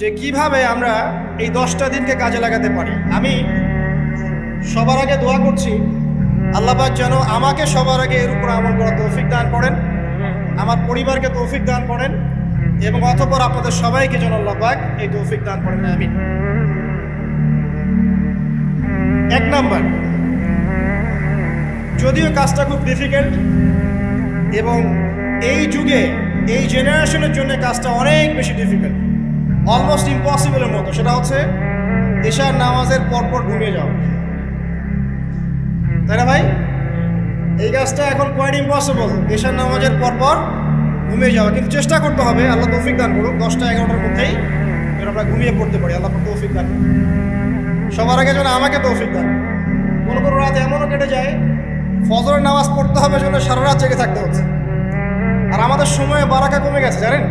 যে কীভাবে আমরা এই দশটা দিনকে কাজে লাগাতে পারি। আমি সবার আগে দোয়া করছি আল্লাহবাক যেন আমাকে সবার আগে এর উপর আমল করার তৌফিক দান করেন, আমার পরিবারকে তৌফিক দান করেন এবং অতপর আপনাদের সবাইকে যেন আল্লাহবাক এই তৌফিক দান করেন আমি এক নাম্বার, যদিও কাজটা খুব ডিফিকাল্ট এবং এই যুগে, এই জেনারেশনের জন্য কাজটা অনেক বেশি ডিফিকাল্ট অলমোস্ট ইম্পসিবলের মতো। সেটা হচ্ছে, এশার নামাজের পরপর ঘুমিয়ে যাওয়া তাই না ভাই? এই কাজটা এখন কোয়াইট ইম্পসিবল এশার নামাজের পরপর ঘুমিয়ে যাওয়া। কিন্তু চেষ্টা করতে হবে, আল্লাহ তৌফিক দান করুক। দশটা, এগারোটার মধ্যেই যেন আমরা ঘুমিয়ে পড়তে পারি। আল্লাহ তৌফিক দান সবার আগে যেন আমাকে তৌফিক দান কোনো কোনো রাত এমনও কেটে যায়, ফজরের নামাজ পড়তে হবে জন্য সারা রাত জেগে থাকতে হচ্ছে। আর আমাদের সময়ে বারাকা কমে গেছে, জানেন?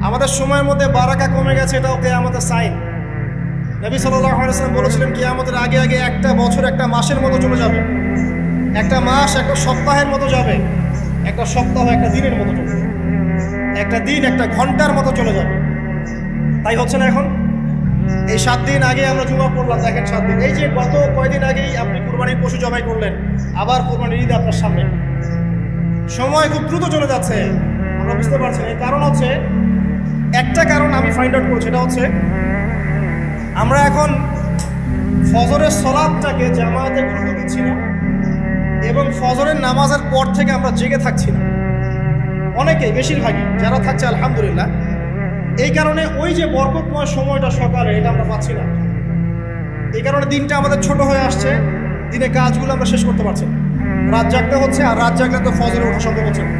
আমাদের সময়ের মধ্যে বারাকা কমে গেছে, এটাও কে আমাদের সাইন নবী সাল্লাম বলেছিলেন কি আমাদের আগে আগে একটা বছর, একটা মাসের মতো চলে যাবে। একটা মাস, একটা সপ্তাহের মতো যাবে। একটা সপ্তাহ, একটা দিনের মতো চলে একটা দিন, একটা ঘণ্টার মতো চলে যাবে। তাই হচ্ছে না এখন? এই সাত দিন আগে আমরা জুমা পড়লাম, দেখেন সাত দিন। এই যে গত কয়দিন আগেই আপনি কুরবানির পশু জবাই করলেন, আবার কুরবানির ঈদ আপনার সামনে। সময় খুব দ্রুত চলে যাচ্ছে। আমরা বুঝতে পারছি না। কারণ হচ্ছে একটা কারণ আমি ফাইন্ড আউট করছি এটা হচ্ছে আমরা এখন ফজরের সলাদটাকে জামায়াতে গুরুত্ব দিচ্ছি না এবং ফজরের নামাজের পর থেকে আমরা জেগে থাকছি না। অনেকেই, বেশিরভাগই, যারা থাকছে, আলহামদুলিল্লাহ, এই কারণে ওই যে বরকতময় সময়টা সকালে, এটা আমরা পাচ্ছি না। এই কারণে দিনটা আমাদের ছোট হয়ে আসছে দিনে কাজগুলো আমরা শেষ করতে পারছি না। রাত জাগতে হচ্ছে, আর রাত জাগলে তো ফজরে ওঠা সম্ভব হচ্ছে না।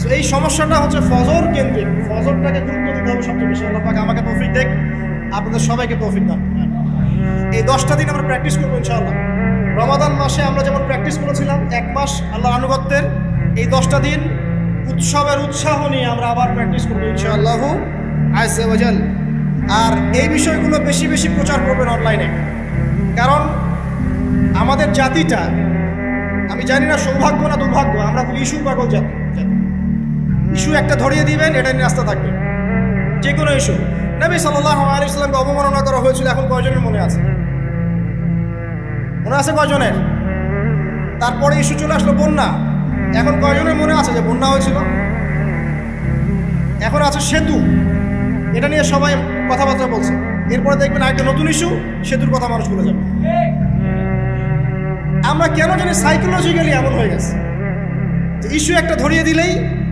So, এই সমস্যাটা হচ্ছে ফজর কেন্দ্রিক। ফজরটাকে গুরুত্ব দিতে হবে সবচেয়ে বেশি। আল্লাহ পাক আমাকে তৌফিক দেখ আপনাদের সবাইকে তৌফিক দান। এই দশটা দিন আমরা প্র্যাকটিস করব ইনশাআল্লাহ। রমাদান মাসে আমরা যেমন প্র্যাকটিস করেছিলাম এক মাস আল্লাহর আনুগত্যের এই দশটা দিন উৎসবের উৎসাহ নিয়ে আমরা আবার প্র্যাকটিস করব ইনশাআল্লাহ আজাল আর এই বিষয়গুলো বেশি বেশি প্রচার করবেন অনলাইনে কারণ আমাদের জাতিটা আমি জানি না সৌভাগ্য না দুর্ভাগ্য আমরা খুব ইস্যু পাগল জাতি। ইস্যু একটা ধরিয়ে দিবেন, এটা নিয়ে রাস্তা থাকবে। যে কোনো ইস্যু। নবী সাল্লাহ আলী ইসলামকে অবমাননা করা হয়েছিল এখন কয়জনের মনে আছে? মনে আছে কয়জনের? তারপরে ইস্যু চলে আসলো বন্যা। এখন কয়জনের মনে আছে যে বন্যা হয়েছিল? এখন আছে সেতু। এটা নিয়ে সবাই কথাবার্তা বলছে। এরপরে দেখবেন আরেকটা নতুন ইস্যু, সেতুর কথা মানুষ বলে যাবে। আমরা কেন জানি সাইকোলজিক্যালি এমন হয়ে গেছে। ইস্যু একটা ধরিয়ে দিলেই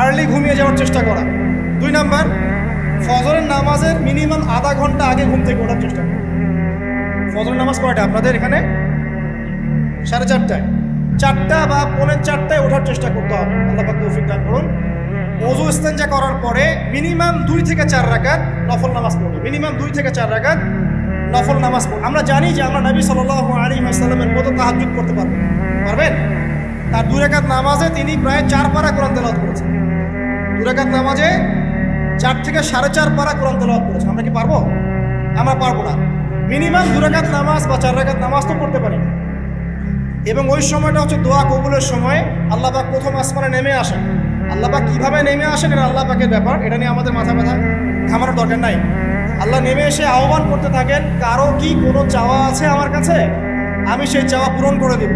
আর্লি ঘুমিয়ে যাওয়ার চেষ্টা করা। দুই নাম্বার, ফজরের নামাজের মিনিমাম আধা ঘণ্টা আগে ঘুম থেকে ওঠার চেষ্টা করা। ফজরের নামাজ কয়টা? আপনাদের এখানে সাড়ে চারটায়। চারটা বা পৌনে চারটায় ওঠার চেষ্টা করতে হবে। আল্লাহ তৌফিক দান করুন। ওজু ইস্তেঞ্জা করার পরে মিনিমাম দুই থেকে চার রাকাত নফল নামাজ পড়বে। মিনিমাম দুই থেকে চার রাকাত নফল নামাজ পড়বে। আমরা জানি যে আমরা নবী সাল্লাহ আলী আসাল্লামের মতো তাহাজুদ করতে পারব পারবেন? তার দুই রাকাত নামাজে তিনি প্রায় চার পারা কোরআন তেলাওয়াত করেছেন। দুই রাকাত নামাজে চার থেকে সাড়ে চার পারা কোরআন তেলাওয়াত করেছেন আমরা কি পারব? আমরা পারব না। মিনিমাম দু রাকাত নামাজ বা চার রাকাত নামাজ তো পড়তে পারি এবং ওই সময়টা হচ্ছে দোয়া কবুলের সময় আল্লাহ পাক প্রথম আসমানে নেমে আসেন। আল্লাহ পাক কীভাবে নেমে আসেন এটা আল্লাহ পাকের ব্যাপার। এটা নিয়ে আমাদের মাথা ব্যথা, ঘামানোর দরকার নাই। আল্লাহ নেমে এসে আহ্বান করতে থাকেন, কারও কি কোনো চাওয়া আছে আমার কাছে? আমি সেই চাওয়া পূরণ করে দেব।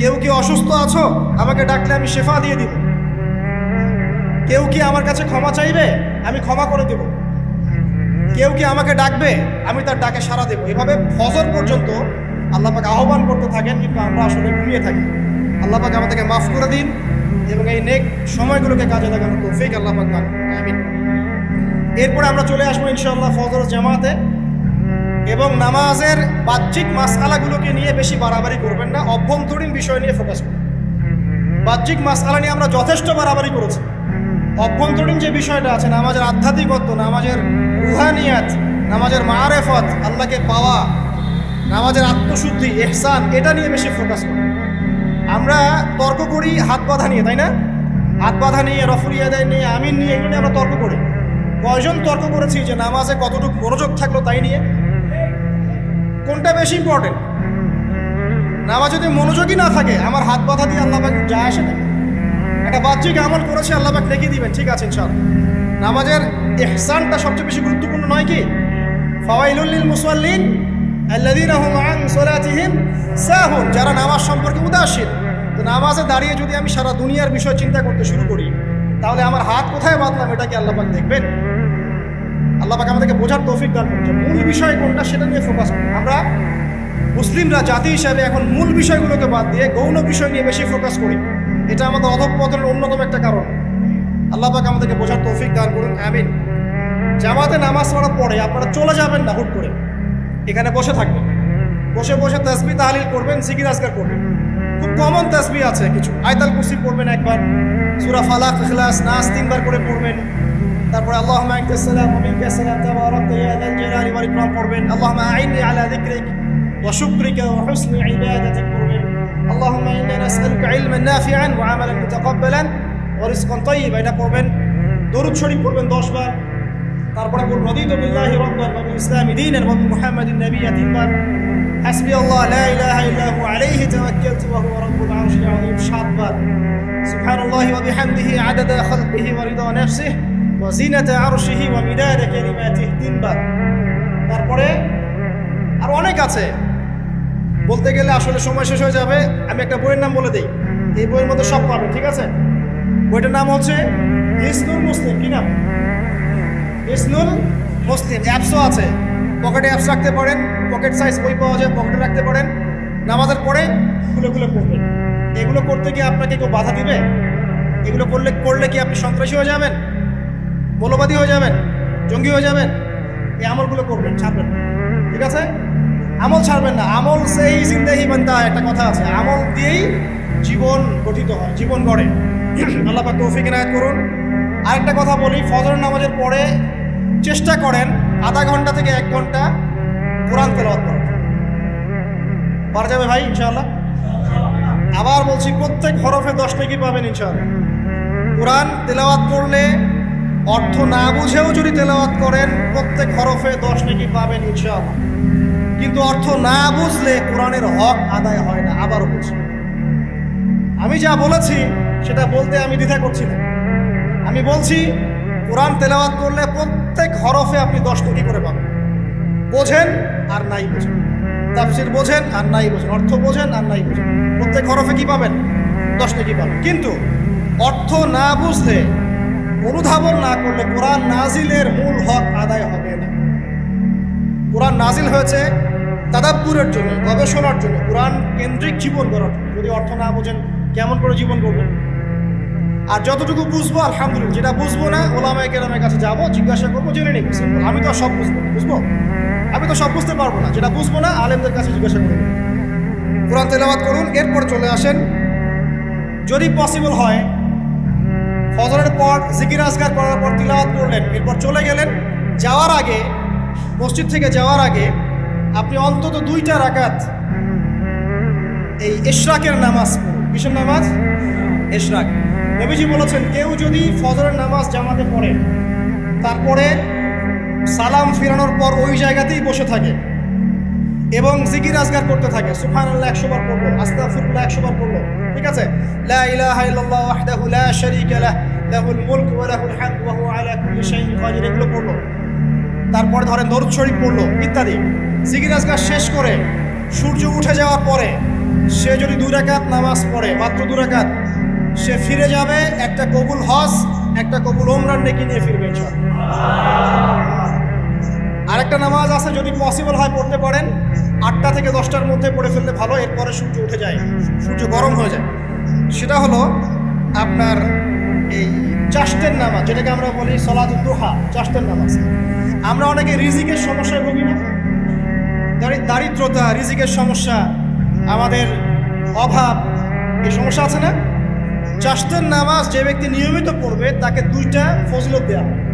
কেউ কি অসুস্থ আছো? আমাকে ডাকলে আমি শেফা দিয়ে দিব। কেউ কি আমার কাছে ক্ষমা চাইবে? আমি ক্ষমা করে দেব। কেউ কি আমাকে ডাকবে? আমি তার ডাকে সাড়া দেবো। এভাবে ফজর পর্যন্ত আল্লাহ পাকে আহ্বান করতে থাকেন কিন্তু আমরা আসলে ঘুমিয়ে থাকি। আল্লাহ পাক আমাদেরকে মাফ করে দিন এবং এই নেক সময়গুলোকে কাজে লাগানো তৌফিক আল্লাহ পাক দান আমিন। এরপরে আমরা চলে আসব ইনশাআল্লাহ ফজর জামাতে এবং নামাজের বাহ্যিক মাসআলাগুলোকে নিয়ে বেশি বাড়াবাড়ি করবেন না। অভ্যন্তরীণ বিষয় নিয়ে ফোকাস করবেন বাহ্যিক মাসআলা নিয়ে আমরা যথেষ্ট বাড়াবাড়ি করেছি। অভ্যন্তরীণ যে বিষয়টা আছে, নামাজের আধ্যাত্মিকত্ব, নামাজের রুহানিয়াত, নামাজের মারেফত, আল্লাহকে পাওয়া, নামাজের আত্মশুদ্ধি এহসান এটা নিয়ে বেশি ফোকাস করি। আমরা তর্ক করি হাত বাঁধা নিয়ে, তাই না? হাত বাঁধা নিয়ে রফরিয়া দেয় নিয়ে, আমিন নিয়ে এগুলো আমরা তর্ক করি। কয়জন তর্ক করেছি যে নামাজে কতটুকু মনোযোগ থাকল তাই নিয়ে? কোনটা বেশি ইম্পর্টেন্ট নামাজ যদি মনোযোগই না থাকে, আমার হাত বাঁধা দিয়ে আল্লাহ যা আসে না একটা বাহ্যিক আমল করেছে, আল্লাহ পাক দেখিয়ে দিবেন। ঠিক আছে, ইনশাআল্লাহ। নামাজের এহসানটা সবচেয়ে বেশি গুরুত্বপূর্ণ নয় কি? ফাওয়াইলুল লিল মুসাল্লিন আল্লাযীনা হুম আন সালাতিহিম সাহুন, যারা নামাজ সম্পর্কে উদাসীন। তো নামাজে দাঁড়িয়ে যদি আমি সারা দুনিয়ার বিষয় চিন্তা করতে শুরু করি, তাহলে আমার হাত কোথায় বাঁধলাম এটা কি আল্লাহ পাক দেখবেন? আল্লাহ পাক আমাদেরকে বোঝার তৌফিক দান করছে মূল বিষয় কোনটা, সেটা নিয়ে ফোকাস করি আমরা মুসলিমরা জাতি হিসাবে এখন মূল বিষয়গুলোকে বাদ দিয়ে গৌণ বিষয় নিয়ে বেশি ফোকাস করি। এটা আমাদের অধঃপতনের অন্যতম একটা কারণ। আল্লাহ পাক আমাদেরকে বোঝার তৌফিক দান করুন, আমিন। জামাতে নামাজ পড়ার পরে আপনারা চলে যাবেন না হুট করে। এখানে বসে থাকবেন। বসে বসে তসবি তাহলিল করবেন, জিকির আজগার করবেন। খুব কমন তসবি আছে কিছু। আয়তাল কুসি পড়বেন একবার, সুরা ফালাক, ইখলাস নাস তিনবার করে পড়বেন। তারপরে আল্লাহুম্মা আনতাস সালাম, ওয়া মিনকাস সালাম, তাবারাকতা ইয়া যাল জালালি ওয়াল ইকরাম পড়বেন। আল্লাহুম্মা আইননি আলা যিকরিক, ওয়া শুকরিকা ওয়া হুসনি ইবাদাতিক পড়বেন। নাসআলুকা ইলমান নাফিআন ওয়া আমালান মুতাকাব্বালান ওয়া রিজকান তাইয়্যিবা এটা পড়বেন, দরুদ শরীফ পড়বেন 10 বার। তারপরে বল রদিতু বিল্লাহি রাব্বান ওয়া ইসলামি দীনান ওয়া বিমুহাম্মাদিন নাবিয়্যা তিনবার। হাসবি আল্লাহ, লা ইলাহা ইল্লা হু আলাইহি তাওয়াক্কালতু ওয়া হুয়া রাব্বুল আরশিল আযীম। সাতবার। সুবহানাল্লাহি ওয়া বিহামদিহি আদাদা খালকিহি ওয়া রিদা নাফসিহি ওয়া জিনাতা আরশিহি ওয়া মিদাদা কালিমাতিহি। তিনবার। তারপরে আর অনেক আছে। বলতে গেলে আসলে সময় শেষ হয়ে যাবে। আমি একটা বইয়ের নাম বলে দিই। এই বইয়ের মধ্যে সব পাবেন ঠিক আছে? বইটার নাম হচ্ছে ইসনুল মুসলিম, কি নাম? ইসনুল মুসলিম অ্যাপসও আছে। পকেটে অ্যাপস রাখতে পারেন, পকেট সাইজ বই পাওয়া যায়, পকেটে রাখতে পারেন। নামাজের পরে খুলে খুলে পড়বেন। এগুলো করতে গিয়ে আপনাকে কেউ বাধা দিবে? এগুলো করলে করলে কি আপনি সন্ত্রাসী হয়ে যাবেন? মৌলবাদী হয়ে যাবেন? জঙ্গি হয়ে যাবেন? এই আমলগুলো করবেন, ছাড়বেন। ঠিক আছে? আমল ছাড়বেন না। আমল সেই জিন্দাহি বান্দা, একটা কথা আছে, আমল দিয়েই জীবন গঠিত হয়, জীবন গড়ে। আল্লাহ পাক তৌফিক এনায়েত করুন। আরেকটা কথা বলি ফজর নামাজের পরে চেষ্টা করেন আধা ঘণ্টা থেকে এক ঘণ্টা কোরআন তেলাওয়াত করেন পারা যাবে ভাই, ইনশাআল্লাহ? আবার বলছি, প্রত্যেক হরফে দশ নাকি পাবেন, ইনশাআল্লাহ। কোরআন তেলাওয়াত করলে অর্থ না বুঝেও যদি তেলাওয়াত করেন, প্রত্যেক হরফে দশ নাকি পাবেন, ইনশাআল্লাহ। কিন্তু অর্থ না বুঝলে কোরআনের হক আদায় হয় না, আবারও বলছি। আমি যা বলেছি, সেটা বলতে আমি দ্বিধা করছি না। আমি বলছি, কোরআন তেলাওয়াত করলে প্রত্যেক হরফে আপনি দশ কোটি করে পাবেন। বোঝেন আর নাই বোঝেন। তাফসির বোঝেন আর নাই বোঝেন। অর্থ বোঝেন আর নাই বোঝেন। প্রত্যেক হরফে কি পাবেন? দশ কোটি পাবেন। কিন্তু অর্থ না বুঝলে, অনুধাবন না করলে কোরআন নাজিলের মূল হক আদায় হবে না। কোরআন নাজিল হয়েছে তাদাব্বুরের জন্য, গবেষণার জন্য, কোরআন কেন্দ্রিক জীবন গড়ার যদি অর্থ না বোঝেন, কেমন করে জীবন করবেন আর যতটুকু বুঝব, আলহামদুলিল্লাহ। যেটা বুঝব না, ওলামায় কেরামের কাছে যাব, জিজ্ঞাসা করব, জেনে simple। আমি তো সব বুঝব বুঝব? আমি তো সব বুঝতে পারব না। যেটা বুঝব না, আলেমদের কাছে জিজ্ঞাসা করব কোরআন তেলাওয়াত করুন, এরপর চলে আসেন। যদি পসিবল হয়, ফজরের পর জিকির আজগার করার পর তিলাওয়াত করলেন, এরপর চলে গেলেন। যাওয়ার আগে, মসজিদ থেকে যাওয়ার আগে আপনি অন্তত দুইটা রাকাত এই ইশরাকের নামাজ কিসের নামাজ? এশরাক। নবীজি বলেছেন, কেউ যদি ফজরের নামাজ জামাতে পড়ে, তারপরে সালাম ফিরানোর পর ওই জায়গাতেই বসে থাকে এবং জিকির আজগার করতে থাকে। সুফান আল্লাহ একশো বার পড়ল আস্তাফুল্লাহ একশো বার পড়ল ঠিক আছে? লা ইলাহা ইল্লাল্লাহ ওয়াহদাহু লা শারীকা লাহ, লাহুল মুলক ওয়া লাহুল হামদ ওয়া হুয়া আলা কুল্লি শাইইন কাদির, এগুলো পড়ল তারপরে ধরেন দরুদ শরীফ পড়ল, ইত্যাদি। জিকির আজগার শেষ করে সূর্য উঠে যাওয়ার পরে সে যদি দুই রাকাত নামাজ পড়ে, মাত্র দু রাকাত, সে ফিরে যাবে একটা কবুল হজ, একটা কবুল ওমরান নেকি নিয়ে ফিরবে আরেকটা নামাজ আছে, যদি পসিবল হয় পড়তে পারেন। আটটা থেকে দশটার মধ্যে পড়ে ফেললে ভালো, এরপরে সূর্য উঠে যায়, সূর্য গরম হয়ে যায়। সেটা হলো আপনার এই চাষতের নামাজ, যেটাকে আমরা বলি সলাদ দোহা চাষ্টের নামাজ। আমরা অনেকে রিজিকের সমস্যায় ভুগি না। দারি- দারিদ্রতা, রিজিকের সমস্যা, আমাদের অভাব, এই সমস্যা আছে না? চাষ্টের নামাজ যে ব্যক্তি নিয়মিত পড়বে, তাকে দুইটা ফজলত দেওয়া